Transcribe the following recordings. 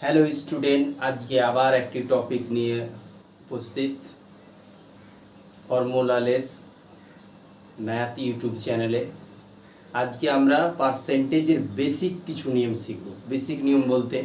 Hello student আজকে আবার একটি টপিক নিয়ে উপস্থিত। ফর্মুলালেস ম্যাথ ইউটিউব চ্যানেলে আজকে আমরা পার্সেন্টেজের বেসিক কিছু নিয়ম শিখব। বেসিক নিয়ম বলতে,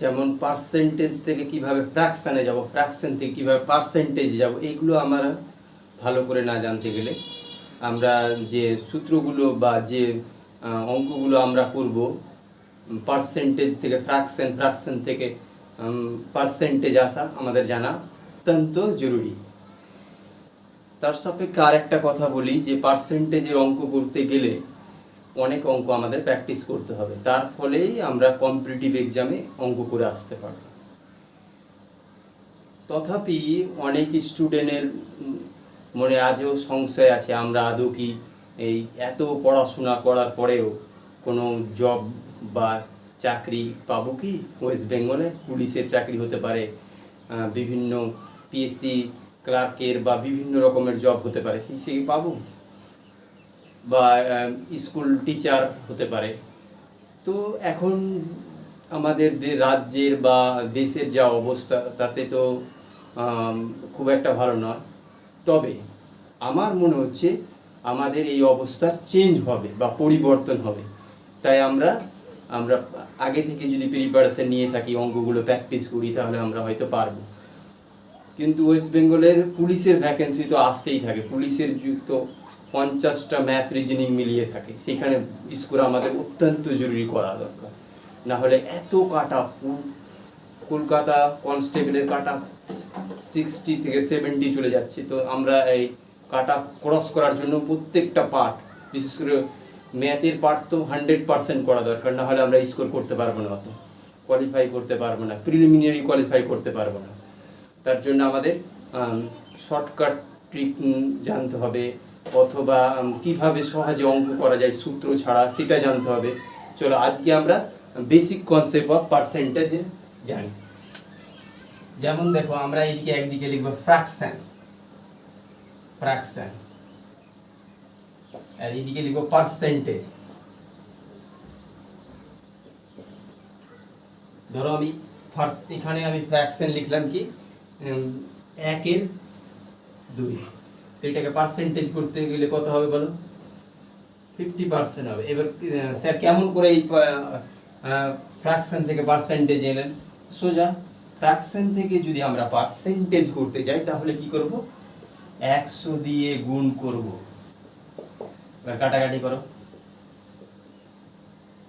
যেমন পার্সেন্টেজ থেকে কীভাবে ফ্র্যাকশানে যাব ফ্র্যাকশন থেকে কীভাবে পার্সেন্টেজ যাব এইগুলো আমরা ভালো করে না জানতে গেলে আমরা যে সূত্রগুলো বা যে অঙ্কগুলো আমরা করব পার্সেন্টেজ থেকে ফ্র্যাকশন ফ্র্যাকশন থেকে পার্সেন্টেজ আসা আমাদের জানা অত্যন্ত জরুরি। তার সাপেক্ষে আর একটা কথা বলি যে পার্সেন্টেজের অঙ্ক করতে গেলে অনেক অঙ্ক আমাদের প্র্যাকটিস করতে হবে। তার ফলেই আমরা কম্পিটিটিভ এক্সামে অঙ্ক করে আসতে পারব। তথাপি অনেক স্টুডেন্টের মনে আজও সংশয় আছে, আমরা আদৌ কি এই এত পড়াশোনা করার পরেও কোনো জব বা চাকরি পাবো কি? ওয়েস্ট বেঙ্গলে পুলিশের চাকরি হতে পারে বিভিন্ন পিএসসি ক্লার্কের বা বিভিন্ন রকমের জব হতে পারে সে পাবো। বা স্কুল টিচার হতে পারে। তো এখন আমাদের রাজ্যের বা দেশের যা অবস্থা, তাতে তো খুব একটা ভালো নয়। তবে আমার মনে হচ্ছে আমাদের এই অবস্থার চেঞ্জ হবে বা পরিবর্তন হবে। তাই আমরা আমরা আগে থেকে যদি প্রিপারেশন নিয়ে থাকি অঙ্কগুলো প্র্যাকটিস করি, তাহলে আমরা হয়তো পারব। কিন্তু ওয়েস্ট বেঙ্গলের পুলিশের ভ্যাকেন্সি তো আসতেই থাকে। পুলিশের যুক্ত পঞ্চাশটা ম্যাথ রিজনিং মিলিয়ে থাকে। সেখানে স্কোর আমাদের অত্যন্ত জরুরি করা দরকার। না হলে এত কাট অফ কলকাতা কনস্টেবলের কাট সিক্সটি থেকে সেভেন্টি চলে যাচ্ছে। তো আমরা এই কাট ক্রস করার জন্য প্রত্যেকটা পার্ট বিশেষ করে ম্যাথের পার্ট তো হান্ড্রেড পার্সেন্ট করা দরকার, না হলে আমরা স্কোর করতে পারব না অত। কোয়ালিফাই করতে পারব না প্রিলিমিনারি কোয়ালিফাই করতে পারব না। তার জন্য আমাদের শর্টকাট ট্রিক জানতে হবে, অথবা কীভাবে সহজে অঙ্ক করা যায়, সূত্র ছাড়া সেটা জানতে হবে। চলো, আজকে আমরা বেসিক কনসেপ্ট অফ পার্সেন্টেজ জানি। যেমন দেখো, আমরা এদিকে একদিকে লিখব ফ্র্যাকশন ফ্র্যাকশন আর এদিকে লিখব পার্সেন্টেজ ধরো আমি ফার্স্ট এখানে আমি ফ্র্যাকশন লিখলাম কি? একের দুই। তো এটাকে পার্সেন্টেজ করতে গেলে কত হবে বলো? ফিফটি পার্সেন্ট হবে। এবার স্যার কেমন করে এই ফ্র্যাকশন থেকে পার্সেন্টেজ এলেন? সোজা ফ্র্যাকশন থেকে যদি আমরা পার্সেন্টেজ করতে যাই, তাহলে কি করব? একশো দিয়ে গুণ করব। এবার কাটাকাটি করো।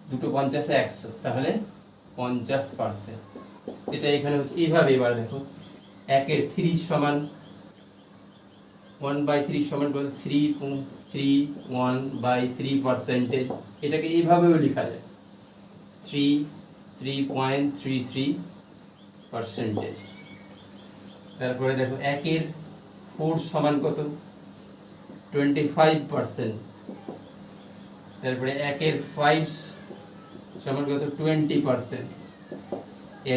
দুটো পঞ্চাশে একশো, তাহলে পঞ্চাশ পার্সেন্ট সেটা এখানে হচ্ছে, এইভাবে এবার দেখো, একের থ্রি সমান ওয়ান বাই থ্রি সমান কত? Three three one by three percentage এটাকে এইভাবেও লেখা যায়। Three three point three three percentage তারপরে দেখো, একের ফোর সমান কত? টোয়েন্টি ফাইভ পার্সেন্ট তারপরে একের ফাইভ সমান কত? টোয়েন্টি পার্সেন্ট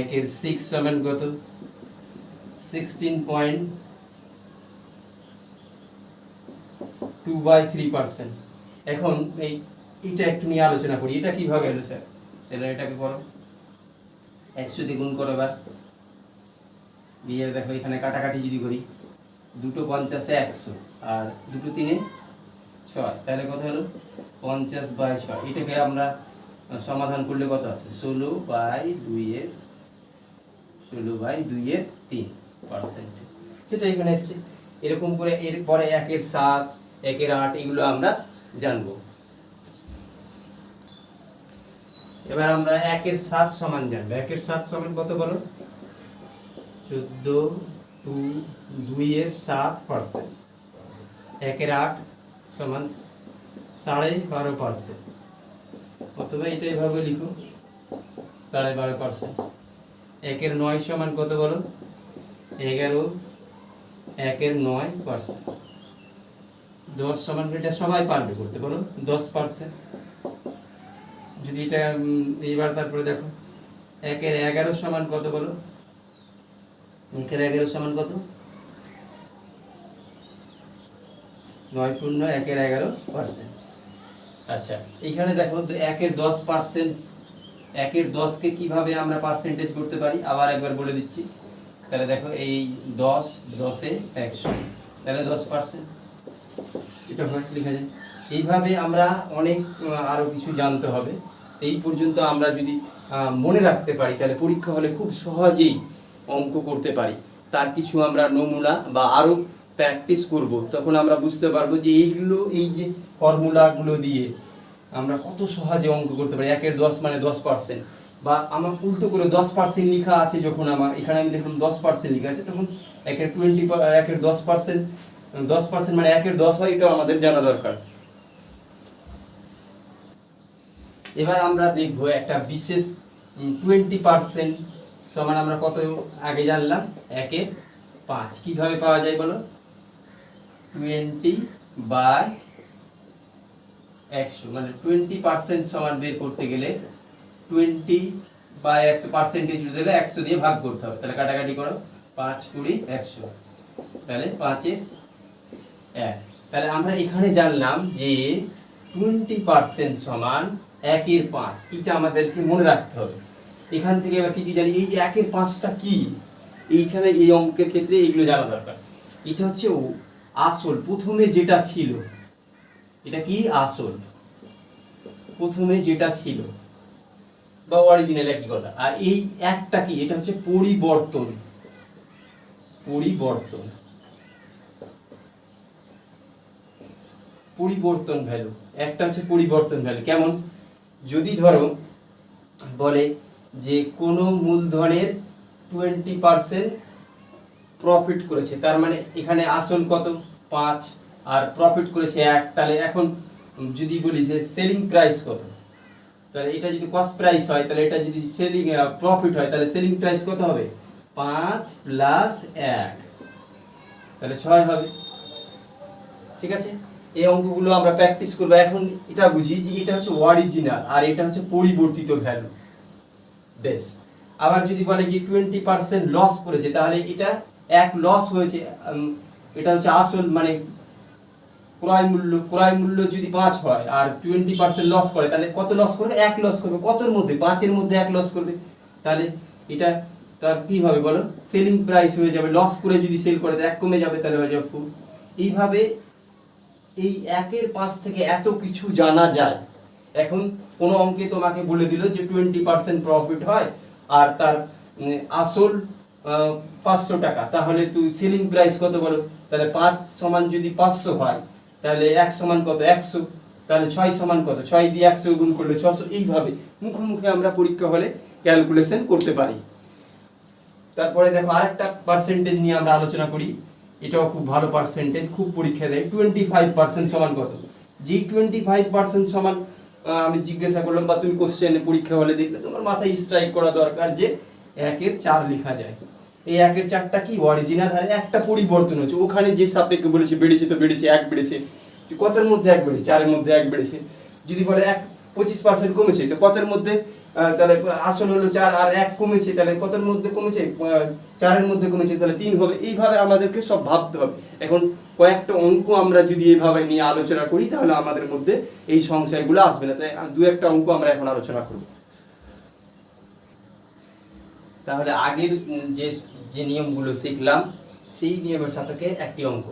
একের সিক্স সমান কত? Sixteen point two by three percent এখন এই, এটা একটু নিয়ে আলোচনা করি। এটা কীভাবে এলো স্যার? তাহলে এটাকে করো। একশো দিয়ে গুণ করো এবার। দিয়ে দেখো এখানে কাটাকাটি যদি করি, দুটো পঞ্চাশে একশো আর দুটো তিনে ছয়। তাহলে কত হলো? পঞ্চাশ বাই ছয়। এটাকে আমরা সমাধান করলে কত আছে? ষোলো বাই দুইয়ের, ষোলো বাই দুইয়ের তিন পার্সেন্ট সেটা এখানে এসছে। এরকম করে এরপরে একের সাত, একের আট, এগুলো আমরা জানব। এবার আমরা একের সাত সমান জানব। একের সাত সমান কত বলো? চোদ্দ টু দুইয়ের সাত পার্সেন্ট একের আট সমান সাড়ে বারো পার্সেন্ট। অথবা এটা এভাবে লিখো, সাড়ে বারো পার্সেন্ট। একের নয় সমান কত বলো? এগারো, একের নয় পার্সেন্ট। দশ সমান এটা সবাই পারবে করতে, বলো? দশ পার্সেন্ট। যদি এটা এইবার তারপরে দেখো, একের এগারো সমান কত বলো? একের এগারো সমান কত? নয় পূর্ণ একের এগারো পার্সেন্ট আচ্ছা এখানে দেখো একের দশ পার্সেন্ট একের দশকে কীভাবে আমরা পার্সেন্টেজ করতে পারি? আবার একবার বলে দিচ্ছি। তাহলে দেখো এই দশ দশে একশো। তাহলে দশ পার্সেন্ট এটা লেখা যায় এইভাবে আমরা অনেক আহ, আরও কিছু জানতে হবে। এই পর্যন্ত আমরা যদি মনে রাখতে পারি তাহলে পরীক্ষা হলে খুব সহজেই অঙ্ক করতে পারি। তার কিছু আমরা নমুনা বা আরও প্র্যাকটিস করব, তখন আমরা বুঝতে পারব যে এইগুলো, এই যে ফর্মুলাগুলো দিয়ে আমরা কত সহজে অঙ্ক করতে পারি, একের দশ মানে দশ পার্সেন্ট বা আমার উল্টো করে দশ পার্সেন্ট লেখা আছে যখন আমার, এখানে আমি দেখলাম দশ পার্সেন্ট লেখা আছে, তখন একের টোয়েন্টি একের দশ পার্সেন্ট দশ পার্সেন্ট মানে একের দশ হয়, এটাও আমাদের জানা দরকার। এবার আমরা দেখব একটা বিশেষ টোয়েন্টি পার্সেন্ট সমান আমরা কত আগে জানলাম? একের পাঁচ। কীভাবে পাওয়া যায় বলো? টোয়েন্টি বাই একশো মানে টোয়েন্টি পার্সেন্ট সমান বের করতে গেলে টোয়েন্টি বাই একশো পার্সেন্টেজ দিলে একশো দিয়ে ভাগ করতে হবে। তাহলে কাটাকাটি করো, পাঁচ কুড়ি একশো। তাহলে পাঁচের এক। তাহলে আমরা এখানে জানলাম যে টোয়েন্টি পার্সেন্ট সমান একের পাঁচ, এটা আমাদেরকে মনে রাখতে হবে। এখান থেকে এবার কি কি জানি, এই একের পাঁচটা কি? এইখানে এই অঙ্কের ক্ষেত্রে এইগুলো জানা দরকার। এটা হচ্ছে আসল, প্রথমে যেটা ছিল, এটা কি আসল? প্রথমে যেটা ছিল, বা অরিজিনাল একই কথা। আর এই একটা কি? এটা হচ্ছে পরিবর্তন। পরিবর্তন। পরিবর্তন ভ্যালু একটা হচ্ছে পরিবর্তন ভ্যালু কেমন? যদি ধরো, বলে যে কোনো মূলধনের টোয়েন্টি পার্সেন্ট প্রফিট করেছে। তার মানে এখানে আসল কত? পাঁচ। আর প্রফিট করেছে এক। তাহলে এখন যদি বলি যে সেলিং প্রাইস কত? তাহলে এটা যদি কস্ট প্রাইস হয়, তাহলে এটা যদি সেলিং প্রফিট হয়, তাহলে সেলিং প্রাইস কত হবে? পাঁচ প্লাস এক। তাহলে ছয় হবে। ঠিক আছে? এই অঙ্কগুলো আমরা প্র্যাকটিস করব। এখন এটা বুঝি যে এটা হচ্ছে অরিজিনাল আর এটা হচ্ছে পরিবর্তিত ভ্যালু বেশ। আবার যদি বলে কি টোয়েন্টি পার্সেন্ট লস করেছে, তাহলে এটা এক লস হয়েছে এটা হচ্ছে আসল মানে ক্রয় মূল্য ক্রয় মূল্য যদি পাঁচ হয় আর টোয়েন্টি পার্সেন্ট লস করে তাহলে কত লস করবে? এক লস করবে। কতর মধ্যে? পাঁচের মধ্যে এক লস করবে। তাহলে এটা তার কি হবে বলো? সেলিং প্রাইস হয়ে যাবে। লস করে যদি সেল করে এক কমে যাবে তাহলে হয়ে যাবে ফুল এইভাবে এই একের পাশ থেকে এত কিছু জানা যায়। এখন কোনো অঙ্কে তোমাকে বলে দিল যে টোয়েন্টি পার্সেন্ট প্রফিট হয় আর তার উম, আসল পাঁচশো টাকা। তাহলে তুই সেলিং প্রাইস কত বলো? তাহলে পাঁচ সমান যদি পাঁচশো হয়, তাহলে এক সমান কত? একশো। তাহলে ছয় সমান কত? ছয় দিয়ে একশো গুণ করলে ছশো। এইভাবে মুখোমুখি আমরা পরীক্ষা হলে ক্যালকুলেশন করতে পারি। তারপরে দেখো আরেকটা পার্সেন্টেজ নিয়ে আমরা আলোচনা করি। এটাও খুব ভালো পার্সেন্টেজ খুব পরীক্ষা দেয়। টোয়েন্টি ফাইভ পার্সেন্ট সমান কত? যেই টোয়েন্টি ফাইভ পার্সেন্ট সমান আমি জিজ্ঞাসা করলাম, বা তুমি কোশ্চেনে পরীক্ষা হলে দেখলে তোমার মাথায় স্ট্রাইক করা দরকার যে একের চার লেখা যায়। এই একের চারটা কি অরিজিনাল আর একটা পরিবর্তন হচ্ছে ওখানে যে সাপেক্ষে বলেছে বেড়েছে তো বেড়েছে, এক বেড়েছে। কতের মধ্যে এক বেড়েছে? চারের মধ্যে এক বেড়েছে। যদি বলে এক, পঁচিশ পার্সেন্ট কমেছে, তো কতের মধ্যে তাহলে আসল হলো চার আর এক কমেছে, তাহলে কতের মধ্যে কমেছে? চারের মধ্যে কমেছে, তাহলে তিন হবে। এইভাবে আমাদেরকে সব ভাবতে হবে। এখন কয়েকটা অঙ্ক আমরা যদি এইভাবে নিয়ে আলোচনা করি, তাহলে আমাদের মধ্যে এই সংশয়গুলো আসবে না। তাই দু একটা অঙ্ক আমরা এখন আলোচনা করব। তাহলে আগের যে যে নিয়মগুলো শিখলাম, সেই নিয়মের সাথে একটি অঙ্ক।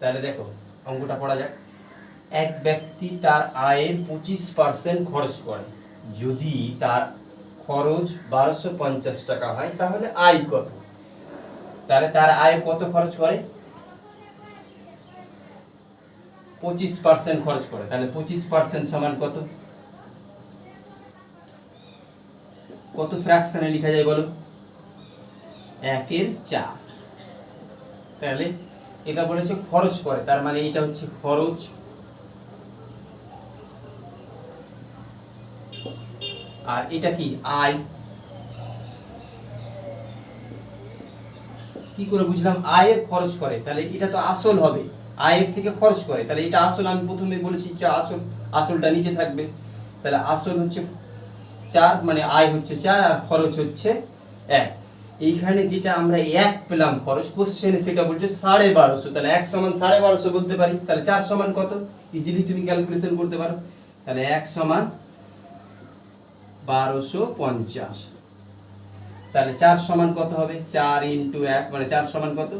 তাহলে দেখো, অঙ্কটা পড়া যাক। এক ব্যক্তি তার আয়ের পঁচিশ পার্সেন্ট খরচ করে। যদি তার খরচ বারোশো পঞ্চাশ টাকা হয়, তাহলে আয় কত? তাহলে তার আয় কত খরচ করে? পঁচিশ পার্সেন্ট খরচ করে। তাহলে পঁচিশ পার্সেন্ট সমান কত? কত ফ্র্যাকশনে লেখা যায় বলো? একের চার। তাহলে এটা বলেছে খরচ করে, তার মানে এটা হচ্ছে খরচ। আর এটা কি? আয়। কি করে বুঝলাম? আয়ের খরচ করে, তাহলে এটা তো আসল হবে। আয়ের থেকে খরচ করে, তাহলে এটা আসল, আমি প্রথমে বলেছি যে আসল, আসলটা নিচে থাকবে। তাহলে আসল হচ্ছে চার মানে আয় হচ্ছে চার আর খরচ হচ্ছে এক। এইখানে যেটা আমরা এক পেলাম খরচ কোশ্চেনে সেটা বলছে সাড়ে বারোশো। তাহলে এক সমান সাড়ে বারোশো বলতে পারি। তাহলে চার সমান কত? ইজিলি তুমি ক্যালকুলেশন করতে পারো। তাহলে এক সমান বারোশো পঞ্চাশ। তাহলে চার সমান কত হবে? চার ইন্টু এক মানে চার সমান কত?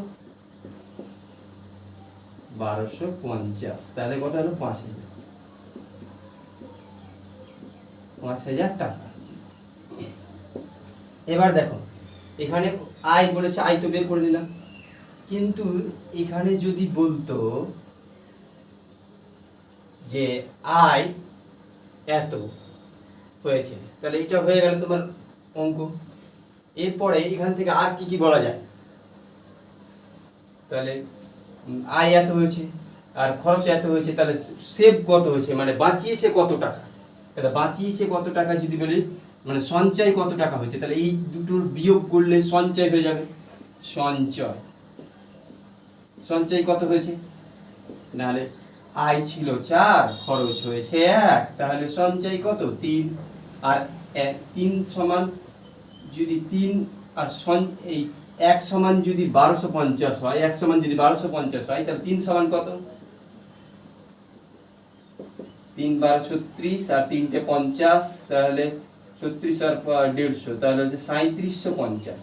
বারোশো পঞ্চাশ। তাহলে কত হলো? পাঁচ হাজার। পাঁচ হাজার টাকা। এবার দেখো এখানে আয় বলেছে, আয় তো বের করে দিলাম। কিন্তু এখানে যদি বলতো যে আয় এত হয়েছে, তাহলে এটা হয়ে গেল তোমার অঙ্ক। এরপরে এখান থেকে আর কি কি বলা যায়? তাহলে আয় এত হয়েছে, আর খরচ এত হয়েছে, তাহলে সেভ কত হয়েছে? মানে বাঁচিয়েছে কত টাকা? তাহলে বাঁচিয়েছে কত টাকা যদি বলি মানে সঞ্চয় কত টাকা হয়েছে? তাহলে এই দুটোর বিয়োগ করলে সঞ্চয় হয়ে যাবে। সঞ্চয়। সঞ্চয় কত হয়েছে? নাহলে আয় ছিল চার, খরচ হয়েছে এক, তাহলে সঞ্চয় কত? তিন। আর তিন সমান যদি তিন, আর এই এক সমান যদি বারোশো পঞ্চাশ হয়, এক সমান যদি বারোশো পঞ্চাশ হয়, তাহলে তিন সমান কত? তিন বারো ছত্রিশ আর তিনটে পঞ্চাশ, তাহলে ছত্রিশ আর দেড়শো তাহলে হচ্ছে সাঁত্রিশশো পঞ্চাশ।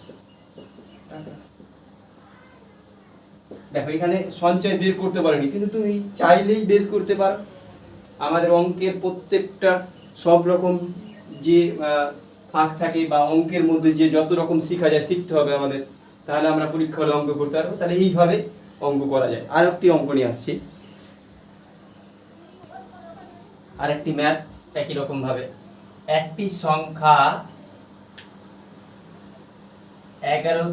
দেখো এখানে সঞ্চয় বের করতে পারোনি কিন্তু তুমি চাইলেই বের করতে পারো। আমাদের অঙ্কের প্রত্যেকটা সব রকম যে ফাঁক থাকে বা অঙ্কের মধ্যে যে যত রকম শেখা যায় শিখতে হবে আমাদের। তাহলে আমরা পরীক্ষা হলে অঙ্ক করতে পারব। তাহলে এইভাবে অঙ্ক করা যায়। আর একটি অঙ্ক নিয়ে আসছি। আর একটি ম্যাথ একই রকম ভাবে একটি সংখ্যা এগারো,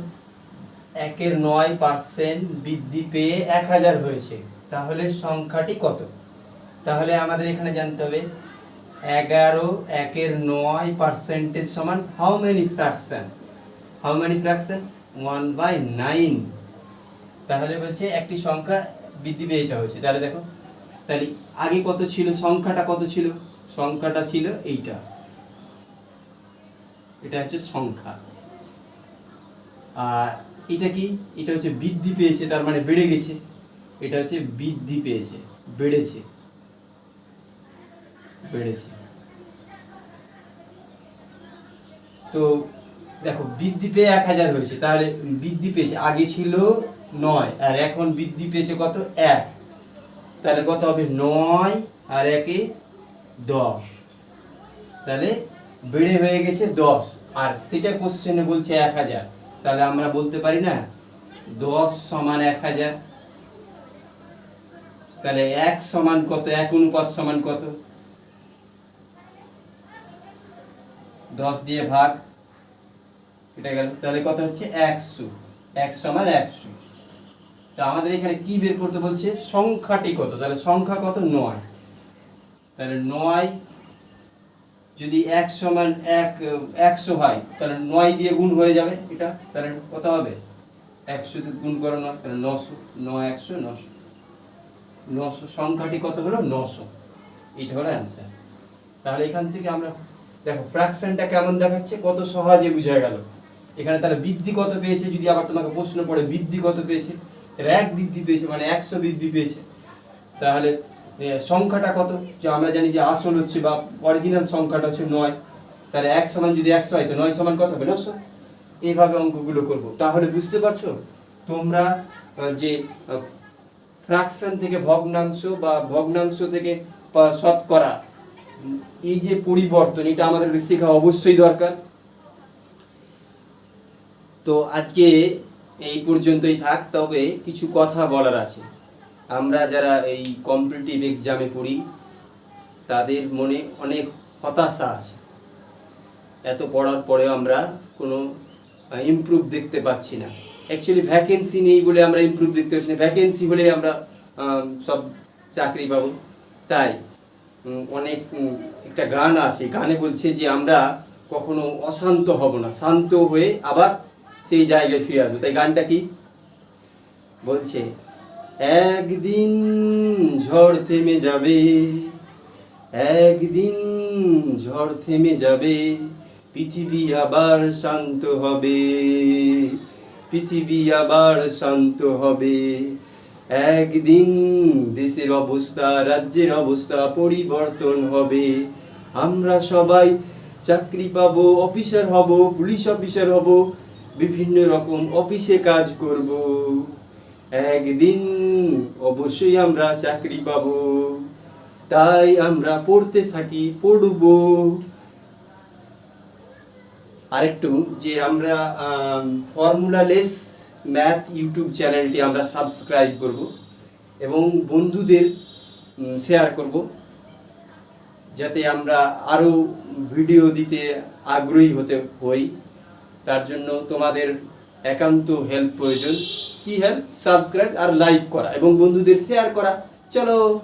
একের নয় পার্সেন্ট বৃদ্ধি পেয়ে এক হাজার হয়েছে। তাহলে সংখ্যাটি কত? তাহলে আমাদের এখানে জানতে হবে, এগারো, একের নয় পার্সেন্টেজ সমান how many fraction how many fraction one by nine তাহলে বলছে একটি সংখ্যা বৃদ্ধি পেয়ে এটা হয়েছে। তাহলে দেখো, তাহলে আগে কত ছিল? সংখ্যাটা কত ছিল? সংখ্যাটা ছিল এইটা। এটা হচ্ছে সংখ্যা। আর এটা কি? এটা হচ্ছে বৃদ্ধি পেয়েছে, তার মানে বেড়ে গেছে। এটা হচ্ছে বৃদ্ধি পেয়েছে, বেড়েছে। বেড়েছে। তো দেখো, বৃদ্ধি পেয়ে এক হাজার হয়েছে, তাহলে বৃদ্ধি পেয়েছে, আগে ছিল নয়, আর এখন বৃদ্ধি পেয়েছে কত? এক। তাহলে কত হবে? নয় আর একে দশ। তাহলে বেড়ে হয়ে গেছে দশ, আর সেটা কোশ্চেনে বলছে এক হাজার। তাহলে আমরা বলতে পারি না, দশ সমান এক হাজার। তাহলে এক সমান কত? এক অনুপাত সমান কত? দশ দিয়ে ভাগ, এটা গেল। তাহলে কত হচ্ছে? একশো। এক সমান একশো। তা আমাদের এখানে কি বের করতে বলছে? সংখ্যাটি কত? তাহলে সংখ্যা কত? নয়। তাহলে নয় যদি এক সমান এক, একশো হয়, তাহলে নয় দিয়ে গুণ হয়ে যাবে, এটা তাহলে কত হবে? একশো গুণ করো নয়, তাহলে নশো, নয় একশো, নশো। নশো, সংখ্যাটি কত হলো? নশো। এটা হলো অ্যান্সার তাহলে এখান থেকে আমরা, দেখো ফ্র্যাকশনটা কেমন দেখাচ্ছে? কত সহজে বুঝা গেল। এখানে তাহলে বৃদ্ধি কত পেয়েছে? যদি আবার তোমাকে প্রশ্ন পড়ে, বৃদ্ধি কত পেয়েছে? তাহলে এক বৃদ্ধি পেয়েছে মানে একশো বৃদ্ধি পেয়েছে। তাহলে সংখ্যাটা কত? যে আমরা জানি যে আসল হচ্ছে বা অরিজিনাল সংখ্যাটা হচ্ছে নয়। তাহলে এক সমান যদি একশো হয়, তো নয় সমান কত হবে? নশো। এইভাবে অঙ্কগুলো করব। তাহলে বুঝতে পারছ? তোমরা যে ফ্র্যাকশন থেকে ভগ্নাংশ বা ভগ্নাংশ থেকে শতকরা এই যে পরিবর্তন, এটা আমাদের শেখা অবশ্যই দরকার। তো আজকে এই পর্যন্তই থাক, তবে কিছু কথা বলার আছে। আমরা যারা এই কম্পিটিটিভ এক্সামে পড়ি, তাদের মনে অনেক হতাশা আছে। এত পড়ার পরেও আমরা কোনো ইমপ্রুভ দেখতে পাচ্ছি না। অ্যাকচুয়ালি ভ্যাকেন্সি নেই বলে আমরা ইমপ্রুভ দেখতে পাচ্ছি না। ভ্যাকেন্সি হলে আমরা সব চাকরি পাবো। তাই অনেক একটা গান আছে। গানে বলছে যে আমরা কখনো অশান্ত হব না। শান্ত হয়ে আবার সেই জায়গায় ফিরে আসব। তাই গানটা কি? বলছে একদিন ঝড় থেমে যাবে, একদিন ঝড় থেমে যাবে, পৃথিবী আবার শান্ত হবে, পৃথিবী আবার শান্ত হবে। একদিন দেশের অবস্থা, রাজ্যের অবস্থা পরিবর্তন হবে। আমরা সবাই চাকরি পাবো, অফিসার হব, পুলিশ অফিসার হব, বিভিন্ন রকম অফিসে কাজ করব। একদিন অবশ্যই আমরা চাকরি পাব। তাই আমরা পড়তে থাকি, পড়ব। আরেকটু, যে আমরা ফর্মুলা লেস ম্যাথ ইউটিউব চ্যানেলটি আমরা সাবস্ক্রাইব করব এবং বন্ধুদের শেয়ার করব। যাতে আমরা আরও ভিডিও দিতে আগ্রহী হতে হই। তার জন্য তোমাদের একান্ত হেল্প প্রয়োজন। কি হেল্প সাবস্ক্রাইব আর লাইক করা। এবং বন্ধুদের শেয়ার করা। চলো।